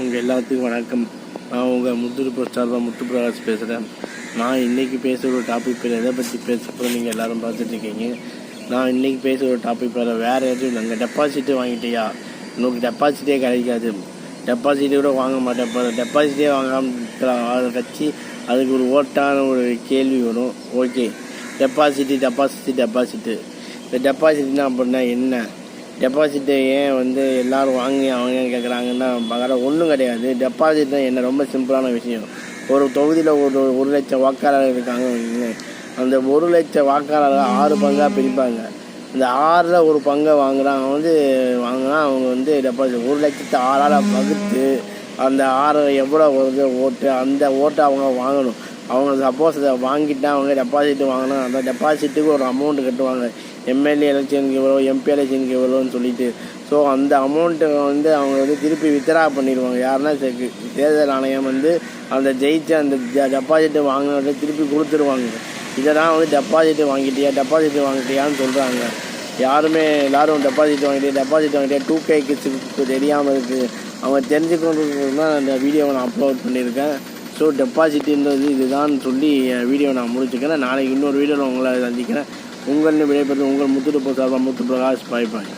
உங்கள் எல்லாத்துக்கும் வணக்கம். நான் உங்கள் முத்துருப்பு சார்பாக முத்து பிரகாஷ் பேசுகிறேன் நான் இன்றைக்கி பேசுகிற ஒரு டாபிக் பேர் எதை பற்றி பேச நீங்கள் எல்லோரும் பார்த்துட்ருக்கீங்க நான் இன்றைக்கி பேசுகிற ஒரு டாபிக் பேர் வேறு எதுவும் நாங்கள் டெபாசிட்டு வாங்கிட்டியா? உனக்கு டெபாசிட்டே கிடைக்காது. டெபாசிட்டே கூட வாங்க மாட்டேன் இப்போ டெபாசிட்டே வாங்காமல் கட்சி அதுக்கு ஒரு ஓட்டான ஒரு கேள்வி வரும். ஓகே டெபாசிட்டு டெபாசிட்டு டெபாசிட்டு இந்த டெபாசிட்னா அப்படின்னா என்ன? டெபாசிட்டு ஏன் வந்து எல்லோரும் வாங்கி அவங்க கேட்குறாங்கன்னா பகரம் ஒன்றும் கிடையாது. டெபாசிட்னா என்ன ரொம்ப சிம்பிளான விஷயம். ஒரு தொகுதியில் ஒரு ஒரு லட்சம் வாக்காளர்கள் இருக்காங்க அந்த ஒரு லட்சம் வாக்காளர்கள் ஆறு பங்காக பிரிப்பாங்க. இந்த ஆறில் ஒரு பங்கை வாங்குகிறான் அவன் வந்து வாங்கினா அவங்க வந்து டெபாசிட் ஒரு லட்சத்தை ஆறால் பகுத்து அந்த ஆறு எவ்வளோ வருது ஓட்டு? அந்த ஓட்டை அவங்க வாங்கணும். அவங்க சப்போஸ் அதை வாங்கிட்டா அவங்க டெபாசிட் வாங்கினா அந்த டெபாசிட்டுக்கு ஒரு அமௌண்ட் கட்டுவாங்க. எம்எல்ஏ எலெக்ஷனுக்கு இவ்வளோ எம்பி எலெக்ஷனுக்கு இவ்வளோன்னு சொல்லிட்டு. ஸோ அந்த அமௌண்ட்டை வந்து அவங்க வந்து திருப்பி வித்ரா பண்ணிடுவாங்க. யாருன்னா தேர்தல் ஆணையம் வந்து அந்த ஜெயிச்ச அந்த டெபாசிட் வாங்கினதை திருப்பி கொடுத்துருவாங்க. இதெல்லாம் வந்து டெபாசிட் வாங்கிட்டியா டெபாசிட் வாங்கிட்டியான்னு சொல்கிறாங்க யாருமே எல்லாரும் டெபாசிட் வாங்கிட்டு டெபாசிட் வாங்கிட்டே டூ கே கிட்ஸுக்கு தெரியாமல் இருக்குது அவங்க தெரிஞ்சுக்கணுன்றது தான் அந்த வீடியோவை நான் அப்லோட் பண்ணியிருக்கேன். ஸோ டெபாசிட்ன்றது இதுதான் சொல்லி வீடியோ நான் முடிச்சுக்கிறேன். நாளைக்கு இன்னொரு வீடியோவில் உங்களை சந்திக்கிறேன். உங்கள் விடைபெற்று உங்கள் முத்துட்டு சார்பாக முத்து பிரகாஷ் பாய் பாய்